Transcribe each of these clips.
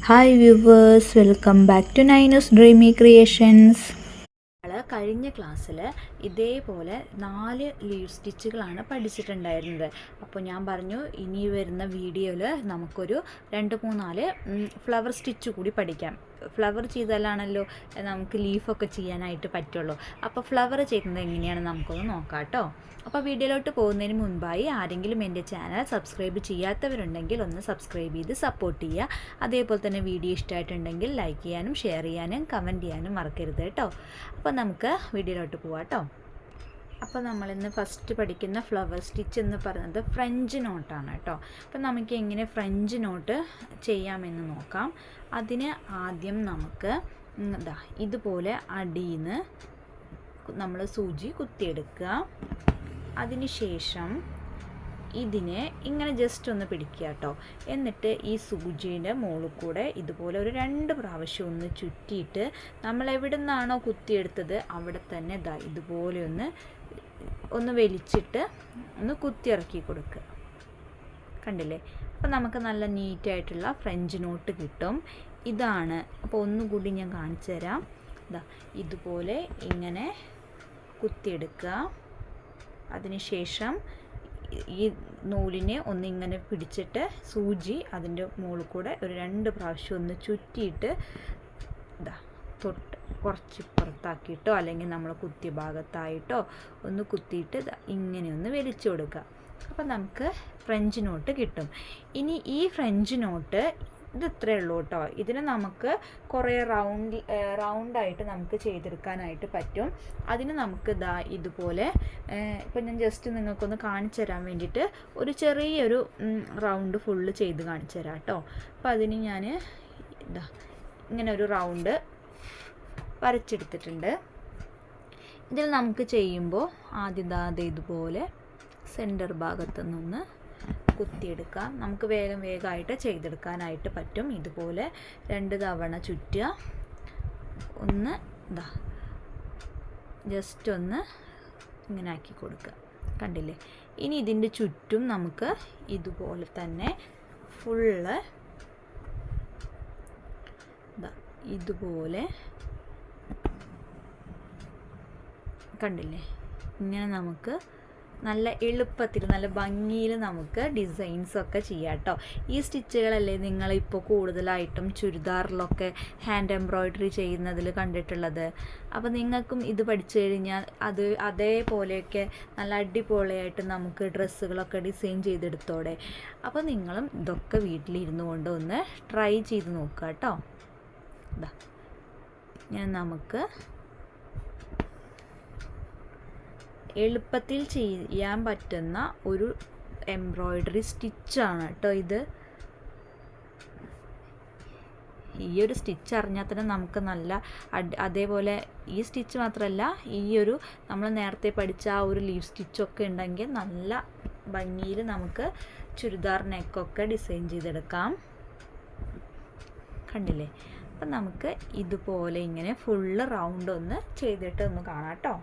Hi viewers welcome back to നൈനസ് dreamy creations കഴിഞ്ഞ ക്ലാസ്സിൽ ഇതേപോലെ നാല് ലീവ് സ്റ്റിച്ചുകളാണ് പഠിച്ചിട്ടുണ്ടായിരുന്നത്. അപ്പോൾ ഞാൻ പറഞ്ഞു ഇനി വരുന്ന വീഡിയോയിൽ നമുക്കൊരു രണ്ട് മൂന്നാൽ ഫ്ലവർ സ്റ്റിച്ച് കൂടി പഠിക്കാം. ഫ്ലവർ ചെയ്താലാണല്ലോ നമുക്ക് ലീഫൊക്കെ ചെയ്യാനായിട്ട് പറ്റുള്ളൂ. അപ്പോൾ ഫ്ലവർ ചെയ്യുന്നത് എങ്ങനെയാണ് നമുക്കൊന്ന് നോക്കാം കേട്ടോ അപ്പോൾ വീഡിയോയിലോട്ട് പോകുന്നതിന് മുൻപായി ആരെങ്കിലും എന്റെ ചാനൽ സബ്സ്ക്രൈബ് ചെയ്യാത്തവരുണ്ടെങ്കിൽ ഒന്ന് സബ്സ്ക്രൈബ് ചെയ്ത് സപ്പോർട്ട് ചെയ്യുക. അതേപോലെ തന്നെ വീഡിയോ ഇഷ്ടമായിട്ടുണ്ടെങ്കിൽ ലൈക്ക് ചെയ്യാനും ഷെയർ ചെയ്യാനും കമന്റ് ചെയ്യാനും മറക്കരുത് കേട്ടോ അപ്പോൾ നമുക്ക് വീഡിയോയിലോട്ട് പോവാം കേട്ടോ അപ്പോൾ നമ്മളിന്ന് ഫസ്റ്റ് പഠിക്കുന്ന ഫ്ലവർ സ്റ്റിച്ച് എന്ന് പറയുന്നത് ഫ്രഞ്ച് നോട്ടാണ് കേട്ടോ അപ്പോൾ നമുക്ക് എങ്ങനെ ഫ്രഞ്ച് നോട്ട് ചെയ്യാമെന്ന് നോക്കാം. അതിന് ആദ്യം നമുക്ക് എന്താ ഇതുപോലെ അടിയിന്ന് നമ്മൾ സൂചി കുത്തിയെടുക്കുക. അതിന് ശേഷം ഇതിനെ ഇങ്ങനെ ജസ്റ്റ് ഒന്ന് പിടിക്കുക കേട്ടോ എന്നിട്ട് ഈ സൂചിയുടെ മുകളിൽ കൂടെ ഇതുപോലെ ഒരു രണ്ട് പ്രാവശ്യം ഒന്ന് ചുറ്റിയിട്ട് നമ്മൾ എവിടെ നിന്നാണോ കുത്തിയെടുത്തത് അവിടെ തന്നെ ഇതാ ഇതുപോലെ ഒന്ന് ഒന്ന് വലിച്ചിട്ട് ഒന്ന് കുത്തിയിറക്കി കൊടുക്കുക. കണ്ടില്ലേ? അപ്പോൾ നമുക്ക് നല്ല നീറ്റായിട്ടുള്ള ഫ്രഞ്ച് നോട്ട് കിട്ടും. ഇതാണ്. അപ്പോൾ ഒന്നുകൂടി ഞാൻ കാണിച്ചു തരാം. ഇതാ ഇതുപോലെ ഇങ്ങനെ കുത്തിയെടുക്കുക. അതിനുശേഷം ഈ നൂലിനെ ഒന്നിങ്ങനെ പിടിച്ചിട്ട് സൂചി അതിന്റെ മുകളിൽ കൂടെ ഒരു രണ്ട് പ്രാവശ്യം ഒന്ന് ചുറ്റിയിട്ട് ഇതാ തൊട്ട് കുറച്ച് പുറത്താക്കിയിട്ടോ അല്ലെങ്കിൽ നമ്മൾ കുത്തിയ ഭാഗത്തായിട്ടോ ഒന്ന് കുത്തിയിട്ട് ഇങ്ങനെ ഒന്ന് വലിച്ചു കൊടുക്കുക. അപ്പോൾ നമുക്ക് ഫ്രഞ്ച് നോട്ട് കിട്ടും. ഇനി ഈ ഫ്രഞ്ച് നോട്ട് ഇത് ഉള്ളൂ കേട്ടോ. ഇതിന് നമുക്ക് കുറേ റൗണ്ട് റൗണ്ടായിട്ട് നമുക്ക് ചെയ്തെടുക്കാനായിട്ട് പറ്റും. അതിന് നമുക്ക് ഇതാ ഇതുപോലെ ഇപ്പം ഞാൻ ജസ്റ്റ് നിങ്ങൾക്കൊന്ന് കാണിച്ചു തരാൻ വേണ്ടിയിട്ട് ഒരു ചെറിയൊരു റൗണ്ട് ഫുള്ള് ചെയ്ത് കാണിച്ചു തരാം കേട്ടോ. അപ്പോൾ അതിന് ഞാൻ ഇതാ ഇങ്ങനെ ഒരു റൗണ്ട് വരച്ചെടുത്തിട്ടുണ്ട്. ഇതിൽ നമുക്ക് ചെയ്യുമ്പോൾ ആദ്യം ദേ ഇതുപോലെ സെന്റർ ഭാഗത്തു നിന്ന് കുത്തിയെടുക്കാം. നമുക്ക് വേഗം വേഗമായിട്ട് ചെയ്തെടുക്കാനായിട്ട് പറ്റും. ഇതുപോലെ രണ്ട് തവണ ചുറ്റുക. ഒന്ന് ഇതാ ജസ്റ്റ് ഒന്ന് ഇങ്ങനെ ആക്കി കൊടുക്കുക. കണ്ടില്ലേ? ഇനി ഇതിന്റെ ചുറ്റും നമുക്ക് ഇതുപോലെ തന്നെ ഫുള്ള് ഇതാ ഇതുപോലെ കണ്ടില്ലേ? ഇങ്ങനെ നമുക്ക് നല്ല എളുപ്പത്തിൽ നല്ല ഭംഗിയിൽ നമുക്ക് ഡിസൈൻസ് ഒക്കെ ചെയ്യാം കേട്ടോ ഈ സ്റ്റിച്ചുകളല്ലേ നിങ്ങളിപ്പോൾ കൂടുതലായിട്ടും ചുരിദാറിലൊക്കെ ഹാൻഡ് എംബ്രോയ്ഡറി ചെയ്യുന്നതിൽ കണ്ടിട്ടുള്ളത്? അപ്പോൾ നിങ്ങൾക്കും ഇത് പഠിച്ചു കഴിഞ്ഞാൽ അത് അതേപോലെയൊക്കെ നല്ല അടിപൊളിയായിട്ട് നമുക്ക് ഡ്രസ്സുകളൊക്കെ ഡിസൈൻ ചെയ്തെടുത്തോടെ. അപ്പോൾ നിങ്ങളും ഇതൊക്കെ വീട്ടിലിരുന്നു കൊണ്ട് ഒന്ന് ട്രൈ ചെയ്ത് നോക്കുക കേട്ടോ ഇതാ ഞാൻ നമുക്ക് എളുപ്പത്തിൽ ചെയ്യാൻ പറ്റുന്ന ഒരു എംബ്രോയ്ഡറി സ്റ്റിച്ചാണ് കേട്ടോ ഇത്. ഈ ഒരു സ്റ്റിച്ച് അറിഞ്ഞാൽ തന്നെ നമുക്ക് നല്ല അതേപോലെ ഈ സ്റ്റിച്ച് മാത്രമല്ല ഈ ഒരു നമ്മൾ നേരത്തെ പഠിച്ച ആ ഒരു ലീവ് സ്റ്റിച്ചൊക്കെ ഉണ്ടെങ്കിൽ നല്ല ഭംഗിയിൽ നമുക്ക് ചുരിദാർ നെക്കൊക്കെ ഡിസൈൻ ചെയ്തെടുക്കാം. കണ്ടില്ലേ? അപ്പം നമുക്ക് ഇതുപോലെ ഇങ്ങനെ ഫുള്ള് റൗണ്ട് ഒന്ന് ചെയ്തിട്ട് ഒന്ന് കാണാം കേട്ടോ.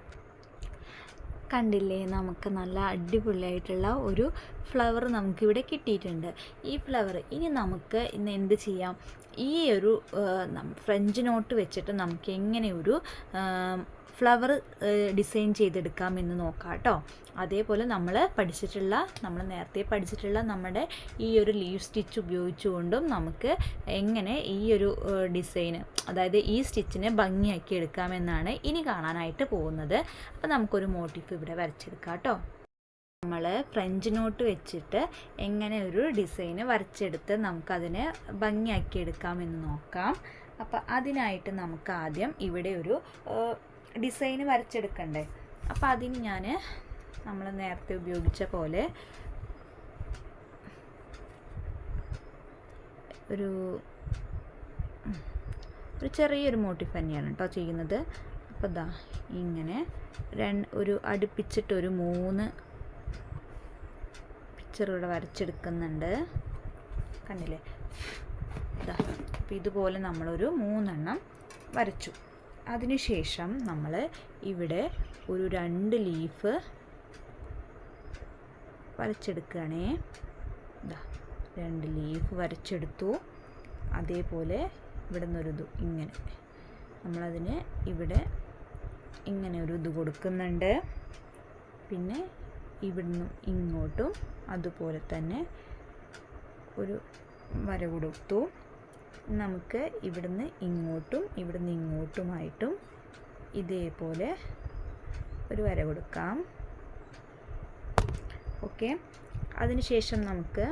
കണ്ടില്ലേ? നമുക്ക് നല്ല അടിപൊളിയായിട്ടുള്ള ഒരു ഫ്ലവർ നമുക്കിവിടെ കിട്ടിയിട്ടുണ്ട്. ഈ ഫ്ലവർ ഇനി നമുക്ക് ഇന്ന് എന്ത് ചെയ്യാം? ഈ ഒരു ഫ്രഞ്ച് നോട്ട് വെച്ചിട്ട് നമുക്ക് എങ്ങനെ ഒരു ഫ്ലവർ ഡിസൈൻ ചെയ്തെടുക്കാം എന്ന് നോക്കാം കേട്ടോ അതേപോലെ നമ്മൾ പഠിച്ചിട്ടുള്ള നമ്മൾ നേരത്തെ പഠിച്ചിട്ടുള്ള നമ്മുടെ ഈ ഒരു ലീവ് സ്റ്റിച്ച് ഉപയോഗിച്ചുകൊണ്ടും നമുക്ക് എങ്ങനെ ഈ ഒരു ഡിസൈന് അതായത് ഈ സ്റ്റിച്ചിനെ ഭംഗിയാക്കി എടുക്കാമെന്നാണ് ഇനി കാണാനായിട്ട് പോകുന്നത്. അപ്പോൾ നമുക്കൊരു മോട്ടീഫ് ഇവിടെ വരച്ചെടുക്കാം കേട്ടോ നമ്മൾ ഫ്രഞ്ച് നോട്ട് വെച്ചിട്ട് എങ്ങനെ ഒരു ഡിസൈന് വരച്ചെടുത്ത് നമുക്കതിനെ ഭംഗിയാക്കി എടുക്കാമെന്ന് നോക്കാം. അപ്പോൾ അതിനായിട്ട് നമുക്ക് ആദ്യം ഇവിടെ ഒരു ഡിസൈന് വരച്ചെടുക്കണ്ടേ? അപ്പോൾ അതിന് ഞാൻ നമ്മൾ നേരത്തെ ഉപയോഗിച്ച പോലെ ഒരു ഒരു ചെറിയൊരു മോട്ടിഫ് തന്നെയാണ് കേട്ടോ ചെയ്യുന്നത്. അപ്പോൾ ദാ ഇങ്ങനെ രണ്ട് ഒരു അടുപ്പിച്ചിട്ടൊരു മൂന്ന് പിക്ചർ ഇവിടെ വരച്ചെടുക്കുന്നുണ്ട്. കണ്ടില്ലേ? ഇതാ അപ്പോൾ ഇതുപോലെ നമ്മളൊരു മൂന്നെണ്ണം വരച്ചു. അതിനുശേഷം നമ്മൾ ഇവിടെ ഒരു രണ്ട് ലീഫ് വരച്ചെടുക്കുകയാണേ. രണ്ട് ലീഫ് വരച്ചെടുത്തു. അതേപോലെ ഇവിടെ നിന്നൊരു ഇത് ഇങ്ങനെ. നമ്മളതിന് ഇവിടെ ഇങ്ങനെ ഒരു ഇത് കൊടുക്കുന്നുണ്ട്. പിന്നെ ഇവിടുന്ന് ഇങ്ങോട്ടും അതുപോലെ തന്നെ ഒരു വര കൊടുത്തു. നമുക്ക് ഇവിടുന്ന് ഇങ്ങോട്ടും ഇവിടുന്ന് ഇങ്ങോട്ടുമായിട്ടും ഇതേപോലെ ഒരു വര കൊടുക്കാം. ഓക്കെ അതിനുശേഷം നമുക്ക്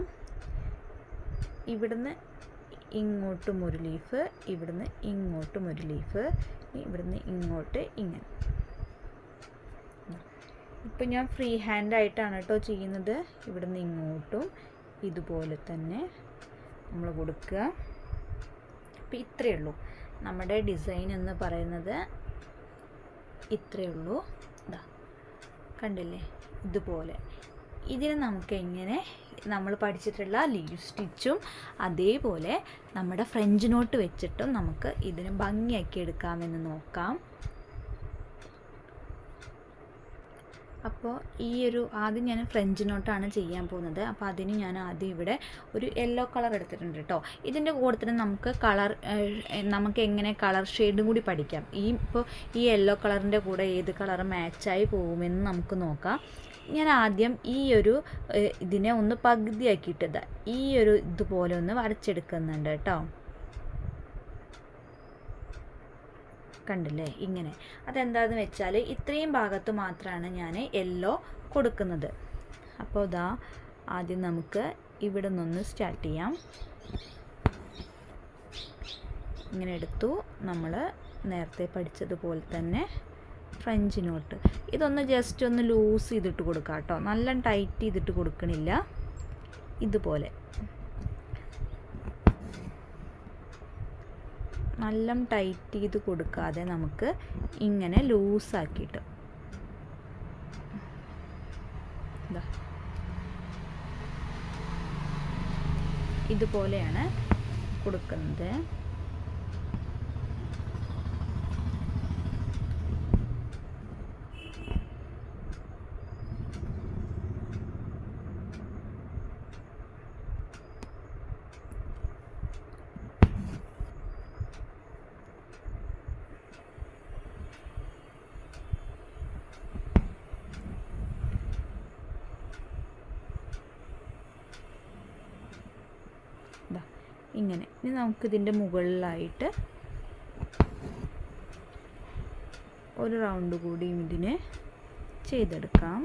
ഇവിടുന്ന് ഇങ്ങോട്ടും ഒരു ലീഫ് ഇവിടുന്ന് ഇങ്ങോട്ടും ഒരു ലീഫ് ഇവിടുന്ന് ഇങ്ങോട്ട് ഇങ്ങനെ. ഇപ്പം ഞാൻ ഫ്രീ ഹാൻഡ് ആയിട്ടാണ് കേട്ടോ ചെയ്യുന്നത്. ഇവിടുന്ന് ഇങ്ങോട്ടും ഇതുപോലെ തന്നെ നമ്മൾ കൊടുക്കുക. അപ്പം ഇത്രയേ ഉള്ളൂ. നമ്മുടെ ഡിസൈൻ എന്ന് പറയുന്നത് ഇത്രയേ ഉള്ളൂ. ഇതാ കണ്ടില്ലേ? ഇതുപോലെ. ഇതിന് നമുക്ക് എങ്ങനെ നമ്മൾ പഠിച്ചിട്ടുള്ള ലീവ് സ്റ്റിച്ചും അതേപോലെ നമ്മുടെ ഫ്രഞ്ച് നോട്ട് വെച്ചിട്ടും നമുക്ക് ഇതിന് ഭംഗിയാക്കി എടുക്കാമെന്ന് നോക്കാം. അപ്പോൾ ഈ ഒരു ആദ്യം ഞാൻ ഫ്രഞ്ച് നോട്ടാണ് ചെയ്യാൻ പോകുന്നത്. അപ്പോൾ അതിന് ഞാൻ ആദ്യം ഇവിടെ ഒരു യെല്ലോ കളർ എടുത്തിട്ടുണ്ട് കേട്ടോ ഇതിന്റെ കൂടെ തന്നെ നമുക്ക് കളർ നമുക്ക് എങ്ങനെ കളർ ഷെയ്ഡും കൂടി പഠിക്കാം. ഈ ഇപ്പോൾ ഈ യെല്ലോ കളറിന്റെ കൂടെ ഏത് കളർ മാച്ചായി പോകുമെന്ന് നമുക്ക് നോക്കാം. ഞാൻ ആദ്യം ഈ ഒരു ഇതിനെ ഒന്ന് പകുതിയാക്കിയിട്ടത് ഈ ഒരു ഇതുപോലെ ഒന്ന് വരച്ചെടുക്കുന്നുണ്ട് കേട്ടോ കണ്ടില്ലേ? ഇങ്ങനെ. അതെന്താണെന്ന് വെച്ചാൽ ഇത്രയും ഭാഗത്ത് മാത്രമാണ് ഞാൻ യെല്ലോ കൊടുക്കുന്നത്. അപ്പോൾ ഇതാ ആദ്യം നമുക്ക് ഇവിടെ നിന്നൊന്ന് സ്റ്റാർട്ട് ചെയ്യാം. ഇങ്ങനെ എടുത്തു. നമ്മൾ നേരത്തെ പഠിച്ചതുപോലെ തന്നെ ഫ്രഞ്ച് നോട്ട് ഇതൊന്ന് ജസ്റ്റ് ഒന്ന് ലൂസ് ചെയ്തിട്ട് കൊടുക്കാം കേട്ടോ നല്ല ടൈറ്റ് ചെയ്തിട്ട് കൊടുക്കണില്ല. ഇതുപോലെ. നല്ല ടൈറ്റ് ചെയ്ത് കൊടുക്കാതെ നമുക്ക് ഇങ്ങനെ ലൂസാക്കിയിട്ട്. ഇതാ ഇതുപോലെയാണ് കൊടുക്കുന്നത് ഇതാ ഇങ്ങനെ ഇനി നമുക്കിതിന്റെ മുകളിലായിട്ട് ഒരു റൗണ്ട് കൂടിയും ഇതിനെ ചെയ്തെടുക്കാം.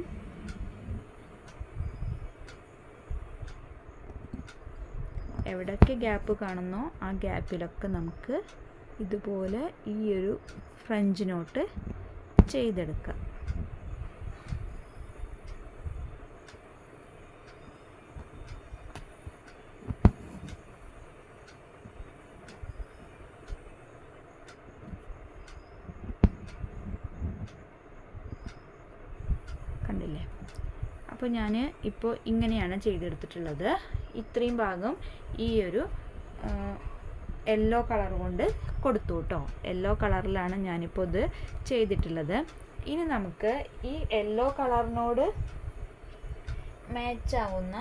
എവിടെയൊക്കെ ഗ്യാപ്പ് കാണുന്നോ ആ ഗ്യാപ്പിലൊക്കെ നമുക്ക് ഇതുപോലെ ഈ ഒരു ഫ്രഞ്ച് നോട്ട് ചെയ്തെടുക്കാം കണ്ടില്ലേ അപ്പോൾ ഞാൻ ഇപ്പോൾ ഇങ്ങനെയാണ് ചെയ്തെടുത്തിട്ടുള്ളത്. ഇത്രയും ഭാഗം ഈ ഒരു യെല്ലോ കളർ കൊണ്ട് കൊടുത്തു കേട്ടോ. യെല്ലോ കളറിലാണ് ഞാനിപ്പോൾ ഇത് ചെയ്തിട്ടുള്ളത്. ഇനി നമുക്ക് ഈ യെല്ലോ കളറിനോട് മാച്ചാവുന്ന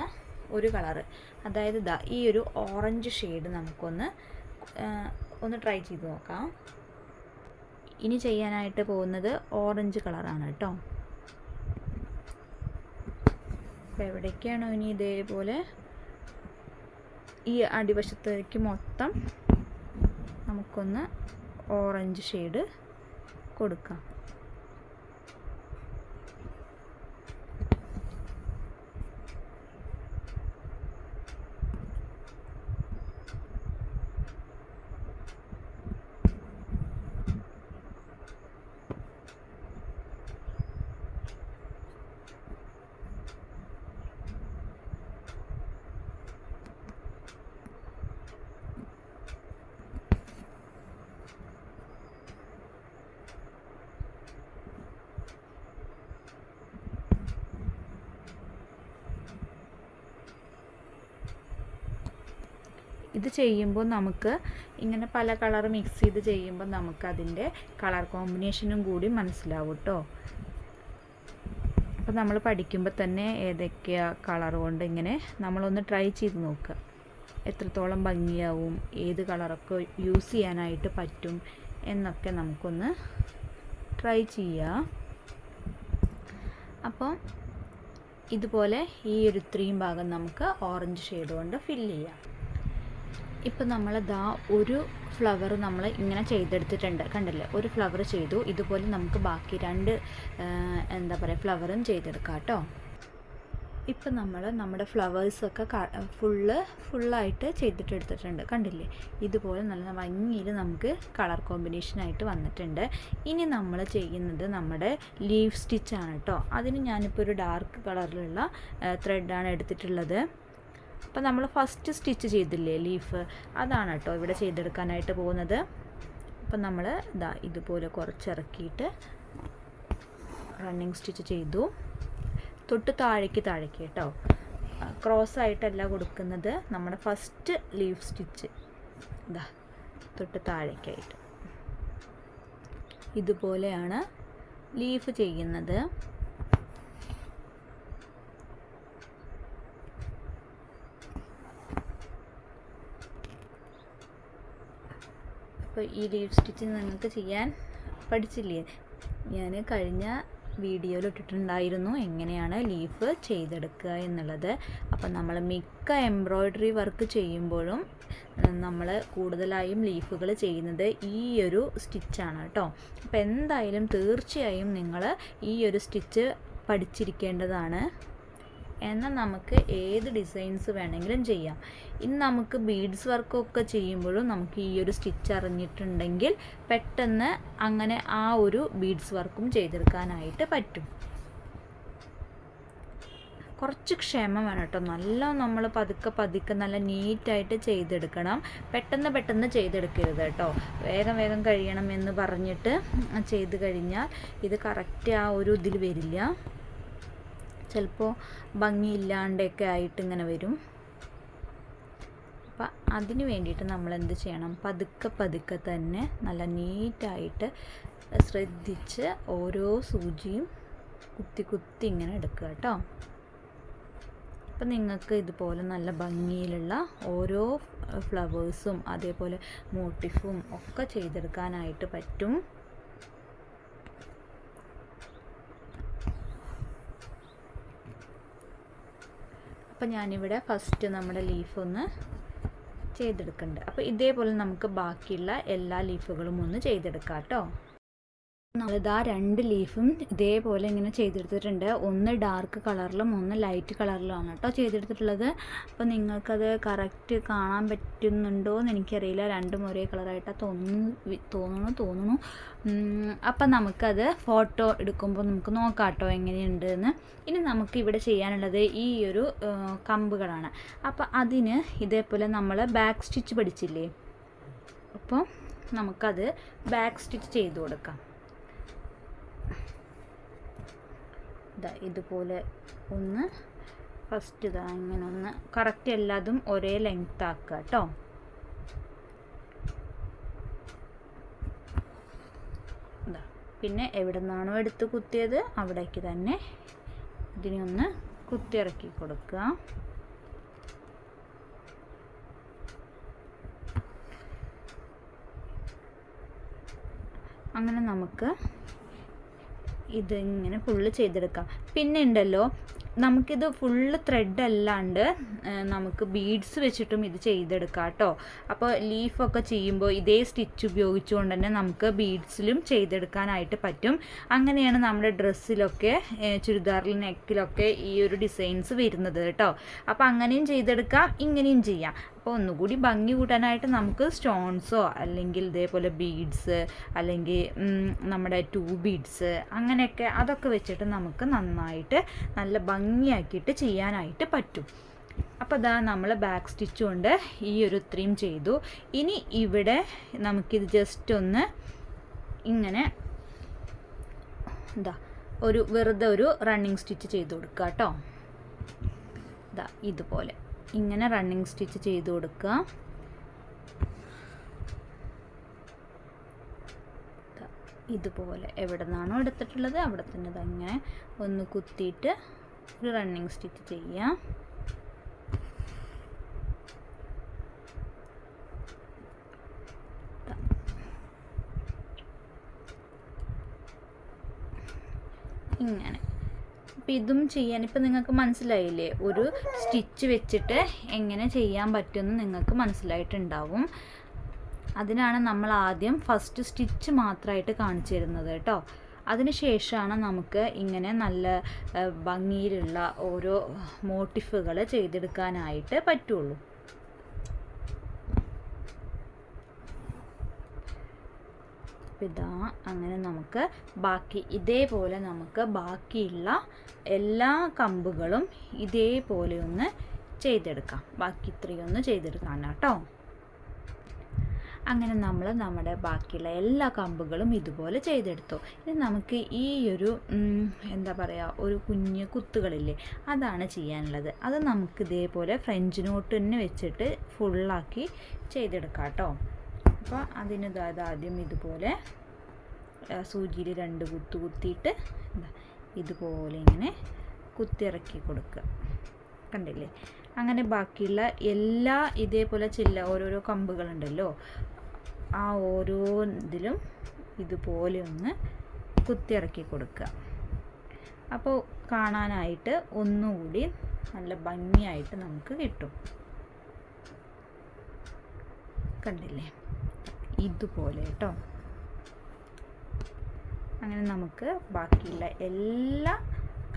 ഒരു കളറ് അതായത് ഇതാ ഈ ഒരു ഓറഞ്ച് ഷെയ്ഡ് നമുക്കൊന്ന് ഒന്ന് ട്രൈ ചെയ്ത് നോക്കാം. ഇനി ചെയ്യാനായിട്ട് പോകുന്നത് ഓറഞ്ച് കളറാണ് കേട്ടോ. അപ്പോൾ എവിടേക്കാണോ ഇനി ഇതേപോലെ ഈ അടിവശത്തേക്ക് മൊത്തം നമുക്കൊന്ന് ഓറഞ്ച് ഷെയ്ഡ് കൊടുക്കാം. ഇത് ചെയ്യുമ്പോൾ നമുക്ക് ഇങ്ങനെ പല കളർ മിക്സ് ചെയ്ത് ചെയ്യുമ്പോൾ നമുക്ക് അതിന്റെ കളർ കോമ്പിനേഷനും കൂടി മനസ്സിലാവും കേട്ടോ അപ്പോൾ നമ്മൾ പഠിക്കുമ്പോൾ തന്നെ ഏതൊക്കെയാ കളർ കൊണ്ട് ഇങ്ങനെ നമ്മളൊന്ന് ട്രൈ ചെയ്ത് നോക്കുക. എത്രത്തോളം ഭംഗിയാവും ഏത് കളറൊക്കെ യൂസ് ചെയ്യാനായിട്ട് പറ്റും എന്നൊക്കെ നമുക്കൊന്ന് ട്രൈ ചെയ്യാം. അപ്പം ഇതുപോലെ ഈ ഒരു ഇത്രയും ഭാഗം നമുക്ക് ഓറഞ്ച് ഷെയ്ഡ് കൊണ്ട് ഫില്ല് ചെയ്യാം. ഇപ്പം നമ്മൾ ദാ ഒരു ഫ്ലവർ നമ്മൾ ഇങ്ങനെ ചെയ്തെടുത്തിട്ടുണ്ട്. കണ്ടില്ലേ? ഒരു ഫ്ലവർ ചെയ്തു. ഇതുപോലെ നമുക്ക് ബാക്കി രണ്ട് എന്താ പറയുക ഫ്ലവറും ചെയ്തെടുക്കാം കേട്ടോ ഇപ്പം നമ്മൾ നമ്മുടെ ഫ്ലവേഴ്സൊക്കെ ഫുള്ള് ഫുള്ളായിട്ട് ചെയ്തിട്ട് എടുത്തിട്ടുണ്ട് കണ്ടില്ലേ? ഇതുപോലെ നല്ല ഭംഗിയിൽ നമുക്ക് കളർ കോമ്പിനേഷനായിട്ട് വന്നിട്ടുണ്ട്. ഇനി നമ്മൾ ചെയ്യുന്നത് നമ്മുടെ ലീഫ് സ്റ്റിച്ചാണ് കേട്ടോ അതിന് ഞാനിപ്പോൾ ഒരു ഡാർക്ക് കളറിലുള്ള ത്രെഡാണ് എടുത്തിട്ടുള്ളത്. അപ്പോൾ നമ്മൾ ഫസ്റ്റ് സ്റ്റിച്ച് ചെയ്തില്ലേ ലീഫ് അതാണ് കേട്ടോ ഇവിടെ ചെയ്തെടുക്കാനായിട്ട് പോകുന്നത്. അപ്പം നമ്മൾ ഇതാ ഇതുപോലെ കുറച്ചിറക്കിയിട്ട് റണ്ണിങ് സ്റ്റിച്ച് ചെയ്തു. തൊട്ട് താഴേക്ക് താഴേക്ക് കേട്ടോ. ക്രോസ് ആയിട്ടല്ല കൊടുക്കുന്നത് നമ്മുടെ ഫസ്റ്റ് ലീഫ് സ്റ്റിച്ച് ഇതാ തൊട്ട് താഴേക്കായിട്ട്. ഇതുപോലെയാണ് ലീഫ് ചെയ്യുന്നത്. അപ്പോൾ ഈ ലീവ് സ്റ്റിച്ചിങ് നിങ്ങൾക്ക് ചെയ്യാൻ പഠിച്ചില്ലേ? ഞാൻ കഴിഞ്ഞ വീഡിയോയിൽ ഇട്ടിട്ടുണ്ടായിരുന്നു എങ്ങനെയാണ് ലീഫ് ചെയ്തെടുക്കുക എന്നുള്ളത്. അപ്പം നമ്മൾ മിക്ക എംബ്രോയ്ഡറി വർക്ക് ചെയ്യുമ്പോഴും നമ്മൾ കൂടുതലായും ലീഫുകൾ ചെയ്യുന്നത് ഈ ഒരു സ്റ്റിച്ചാണ് കേട്ടോ. അപ്പോൾ എന്തായാലും തീർച്ചയായും നിങ്ങൾ ഈ ഒരു സ്റ്റിച്ച് പഠിച്ചിരിക്കേണ്ടതാണ്. എന്നാൽ നമുക്ക് ഏത് ഡിസൈൻസ് വേണമെങ്കിലും ചെയ്യാം. ഇനി നമുക്ക് ബീഡ്സ് വർക്കൊക്കെ ചെയ്യുമ്പോഴും നമുക്ക് ഈ ഒരു സ്റ്റിച്ച് അറിഞ്ഞിട്ടുണ്ടെങ്കിൽ പെട്ടെന്ന് അങ്ങനെ ആ ഒരു ബീഡ്സ് വർക്കും ചെയ്തെടുക്കാനായിട്ട് പറ്റും. കുറച്ച് ക്ഷമ വേണം കേട്ടോ. നല്ല നമ്മൾ പതുക്കെ പതുക്കെ നല്ല നീറ്റായിട്ട് ചെയ്തെടുക്കണം. പെട്ടെന്ന് പെട്ടെന്ന് ചെയ്തെടുക്കരുത് കേട്ടോ. വേഗം വേഗം കഴിയണം എന്ന് പറഞ്ഞിട്ട് ചെയ്ത് കഴിഞ്ഞാൽ ഇത് കറക്റ്റ് ആ ഒരു ഇതിൽ വരില്ല. ചിലപ്പോൾ ഭംഗിയില്ലാണ്ടൊക്കെ ആയിട്ട് ഇങ്ങനെ വരും. അപ്പം അതിന് വേണ്ടിയിട്ട് നമ്മൾ എന്ത് ചെയ്യണം? പതുക്കെ പതുക്കെ തന്നെ നല്ല നീറ്റായിട്ട് ശ്രദ്ധിച്ച് ഓരോ സൂചിയും കുത്തി കുത്തി ഇങ്ങനെ എടുക്കുക കേട്ടോ. അപ്പം നിങ്ങൾക്ക് ഇതുപോലെ നല്ല ഭംഗിയിലുള്ള ഓരോ ഫ്ലവേഴ്സും അതേപോലെ മോട്ടിഫും ഒക്കെ ചെയ്തെടുക്കാനായിട്ട് പറ്റും. അപ്പം ഞാനിവിടെ ഫസ്റ്റ് നമ്മുടെ ലീഫ് ഒന്ന് ചെയ്തെടുക്കുന്നുണ്ട് അപ്പോൾ ഇതേപോലെ നമുക്ക് ബാക്കിയുള്ള എല്ലാ ലീഫുകളും ഒന്ന് ചെയ്തെടുക്കാം കേട്ടോ നമ്മളിതാ രണ്ട് ലീഫും ഇതേപോലെ ഇങ്ങനെ ചെയ്തെടുത്തിട്ടുണ്ട്. ഒന്ന് ഡാർക്ക് കളറിലും ഒന്ന് ലൈറ്റ് കളറിലുമാണ് കേട്ടോ ചെയ്തെടുത്തിട്ടുള്ളത്. അപ്പോൾ നിങ്ങൾക്കത് കറക്റ്റ് കാണാൻ പറ്റുന്നുണ്ടോ എന്ന് എനിക്കറിയില്ല. രണ്ടും ഒരേ കളറായിട്ടാണ് തോന്നുന്നു തോന്നുന്നു തോന്നുന്നു. അപ്പം നമുക്കത് ഫോട്ടോ എടുക്കുമ്പോൾ നമുക്ക് നോക്കാം കേട്ടോ എങ്ങനെയുണ്ട് എന്ന് ഇനി നമുക്ക് ഇവിടെ ചെയ്യാനുള്ളത് ഈ ഒരു കമ്പുകളാണ്. അപ്പോൾ അതിന് ഇതേപോലെ നമ്മൾ ബാക്ക് സ്റ്റിച്ച് പഠിച്ചില്ലേ? അപ്പോൾ നമുക്കത് ബാക്ക് സ്റ്റിച്ച് ചെയ്ത് കൊടുക്കാം. ഇതുപോലെ ഒന്ന് ഫസ്റ്റ് ഇതാ ഇങ്ങനെ ഒന്ന് കറക്റ്റ് എല്ലാതും ഒരേ ലെങ്ത് ആക്കുക കേട്ടോ പിന്നെ എവിടെ നിന്നാണോ എടുത്ത് കുത്തിയത് അവിടേക്ക് തന്നെ ഇതിനൊന്ന് കുത്തിയിറക്കി കൊടുക്കുക. അങ്ങനെ നമുക്ക് ഇതിങ്ങനെ ഫുള്ള് ചെയ്തെടുക്കാം. പിന്നെ ഉണ്ടല്ലോ നമുക്കിത് ഫുള്ള് ത്രെഡ് അല്ലാണ്ട് നമുക്ക് ബീഡ്സ് വെച്ചിട്ടും ഇത് ചെയ്തെടുക്കാം കേട്ടോ. അപ്പോൾ ലീഫൊക്കെ ചെയ്യുമ്പോൾ ഇതേ സ്റ്റിച്ച് ഉപയോഗിച്ചുകൊണ്ട് തന്നെ നമുക്ക് ബീഡ്സിലും ചെയ്തെടുക്കാനായിട്ട് പറ്റും. അങ്ങനെയാണ് നമ്മുടെ ഡ്രസ്സിലൊക്കെ ചുരിദാറിൽ നെക്കിലൊക്കെ ഈ ഒരു ഡിസൈൻസ് വരുന്നത് കേട്ടോ. അപ്പോൾ അങ്ങനെയും ചെയ്തെടുക്കാം ഇങ്ങനെയും ചെയ്യാം. അപ്പോൾ ഒന്നുകൂടി ഭംഗി കൂട്ടാനായിട്ട് നമുക്ക് സ്റ്റോൺസോ അല്ലെങ്കിൽ ഇതേപോലെ ബീഡ്സ് അല്ലെങ്കിൽ നമ്മുടെ ടൂ ബീഡ്സ് അങ്ങനെയൊക്കെ അതൊക്കെ വെച്ചിട്ട് നമുക്ക് നന്നായിട്ട് നല്ല ഭംഗിയാക്കിയിട്ട് ചെയ്യാനായിട്ട് പറ്റും. അപ്പോൾ അതാ നമ്മൾ ബാക്ക് സ്റ്റിച്ച് കൊണ്ട് ഈ ഒരു ഇത്രയും ചെയ്തു. ഇനി ഇവിടെ നമുക്കിത് ജസ്റ്റ് ഒന്ന് ഇങ്ങനെ എന്താ ഒരു വെറുതെ ഒരു റണ്ണിങ് സ്റ്റിച്ച് ചെയ്ത് കൊടുക്കുക കേട്ടോ ഇതാ ഇതുപോലെ ഇങ്ങനെ റണ്ണിങ് സ്റ്റിച്ച് ചെയ്ത് കൊടുക്കുക ഇതുപോലെ എവിടെ നിന്നാണോ എടുത്തിട്ടുള്ളത് അവിടെ തന്നെ ദാ ഇങ്ങനെ ഒന്ന് കുത്തിയിട്ട് ഇത് റണ്ണിങ് സ്റ്റിച്ച് ചെയ്യാം. ഇങ്ങനെ. അപ്പോൾ ഇതും ചെയ്യാൻ ഇപ്പം നിങ്ങൾക്ക് മനസ്സിലായില്ലേ? ഒരു സ്റ്റിച്ച് വെച്ചിട്ട് എങ്ങനെ ചെയ്യാൻ പറ്റുമെന്ന് നിങ്ങൾക്ക് മനസ്സിലായിട്ടുണ്ടാവും. അതിനാണ് നമ്മൾ ആദ്യം ഫസ്റ്റ് സ്റ്റിച്ച് മാത്രമായിട്ട് കാണിച്ചു തരുന്നത് കേട്ടോ. അതിനുശേഷമാണ് നമുക്ക് ഇങ്ങനെ നല്ല ഭംഗിയിലുള്ള ഓരോ മോട്ടിഫുകൾ ചെയ്തെടുക്കാനായിട്ട് പറ്റുള്ളൂ. ഇതാ അങ്ങനെ നമുക്ക് ബാക്കി ഇതേപോലെ നമുക്ക് ബാക്കിയുള്ള എല്ലാ കമ്പുകളും ഇതേപോലെ ഒന്ന് ചെയ്തെടുക്കാം. ബാക്കി ഇത്രയൊന്ന് ചെയ്തെടുക്കാനാട്ടോ. അങ്ങനെ നമ്മൾ നമ്മുടെ ബാക്കിയുള്ള എല്ലാ കമ്പുകളും ഇതുപോലെ ചെയ്തെടുത്തു. ഇനി നമുക്ക് ഈ ഒരു എന്താ പറയുക ഒരു കുഞ്ഞ് കുത്തുകളില്ലേ അതാണ് ചെയ്യാനുള്ളത്. അത് നമുക്ക് ഇതേപോലെ ഫ്രഞ്ച് നോട്ട് തന്നെ വെച്ചിട്ട് ഫുള്ളാക്കി ചെയ്തെടുക്കാം കേട്ടോ. അപ്പോൾ അതിന് ദാ ആദ്യം ഇതുപോലെ സൂചിയിൽ രണ്ട് കുത്തു കുത്തിയിട്ട് ഇതുപോലെ ഇങ്ങനെ കുത്തിറക്കി കൊടുക്കുക. കണ്ടില്ലേ? അങ്ങനെ ബാക്കിയുള്ള എല്ലാ ഇതേപോലെ ചില്ല ഓരോരോ കമ്പുകളുണ്ടല്ലോ. ആ ഓരോ ഇതിലും ഇതുപോലെ ഒന്ന് കുത്തിയിറക്കി കൊടുക്കുക. അപ്പോൾ കാണാനായിട്ട് ഒന്നുകൂടി നല്ല ഭംഗിയായിട്ട് നമുക്ക് കിട്ടും. കണ്ടില്ലേ? ഇതുപോലെ കേട്ടോ. അങ്ങനെ നമുക്ക് ബാക്കിയുള്ള എല്ലാ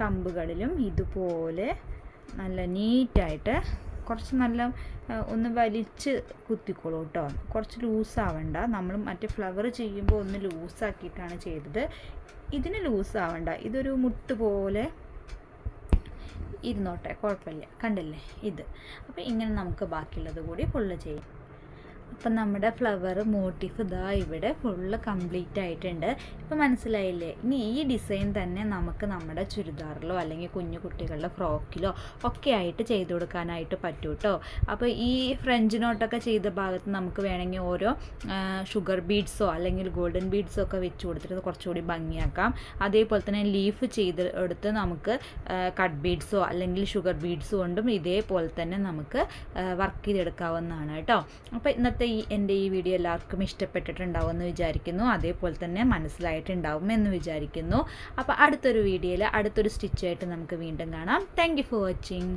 കമ്പുകളിലും ഇതുപോലെ നല്ല നീറ്റായിട്ട് കുറച്ച് നല്ല ഒന്ന് വലിച്ച് കുത്തിക്കോളൂ കേട്ടോ. കുറച്ച് ലൂസാവണ്ട നമ്മൾ മറ്റേ ഫ്ലവർ ചെയ്യുമ്പോൾ ഒന്ന് ലൂസാക്കിയിട്ടാണ് ചെയ്തത്. ഇതിന് ലൂസാവണ്ട ഇതൊരു മുട്ട് പോലെ ഇരുന്നോട്ടെ. കുഴപ്പമില്ല. കണ്ടില്ലേ? ഇത്. അപ്പോൾ ഇങ്ങനെ നമുക്ക് ബാക്കിയുള്ളത് കൂടി ഫുള്ള് ചെയ്യാം. അപ്പം നമ്മുടെ ഫ്ലവർ മോട്ടീഫ് ഇതാ ഇവിടെ ഫുള്ള് കംപ്ലീറ്റ് ആയിട്ടുണ്ട്. ഇപ്പം മനസ്സിലായില്ലേ? ഇനി ഈ ഡിസൈൻ തന്നെ നമുക്ക് നമ്മുടെ ചുരിദാറിലോ അല്ലെങ്കിൽ കുഞ്ഞു കുട്ടികളുടെ ഫ്രോക്കിലോ ഒക്കെ ആയിട്ട് ചെയ്ത് കൊടുക്കാനായിട്ട് പറ്റും കേട്ടോ അപ്പോൾ ഈ ഫ്രഞ്ച് നോട്ടൊക്കെ ചെയ്ത ഭാഗത്ത് നമുക്ക് വേണമെങ്കിൽ ഓരോ ഷുഗർ ബീഡ്സോ അല്ലെങ്കിൽ ഗോൾഡൻ ബീഡ്സോ ഒക്കെ വെച്ച് കൊടുത്തിട്ട് കുറച്ചുകൂടി ഭംഗിയാക്കാം. അതേപോലെ തന്നെ ലീഫ് ചെയ്ത് എടുത്ത് നമുക്ക് കട്ട് ബീഡ്സോ അല്ലെങ്കിൽ ഷുഗർ ബീഡ്സ് കൊണ്ടും ഇതേപോലെ തന്നെ നമുക്ക് വർക്ക് ചെയ്തെടുക്കാവുന്നതാണ് കേട്ടോ അപ്പോൾ ഇന്നത്തെ ഈ എന്റെ ഈ വീഡിയോ എല്ലാവർക്കും ഇഷ്ടപ്പെട്ടിട്ടുണ്ടാവും എന്ന് വിചാരിക്കുന്നു. അതേപോലെ തന്നെ മനസ്സിലായിട്ടുണ്ടാവും എന്ന് വിചാരിക്കുന്നു. അപ്പോൾ അടുത്തൊരു വീഡിയോയിൽ അടുത്തൊരു സ്റ്റിച്ചായിട്ട് നമുക്ക് വീണ്ടും കാണാം. Thank for watching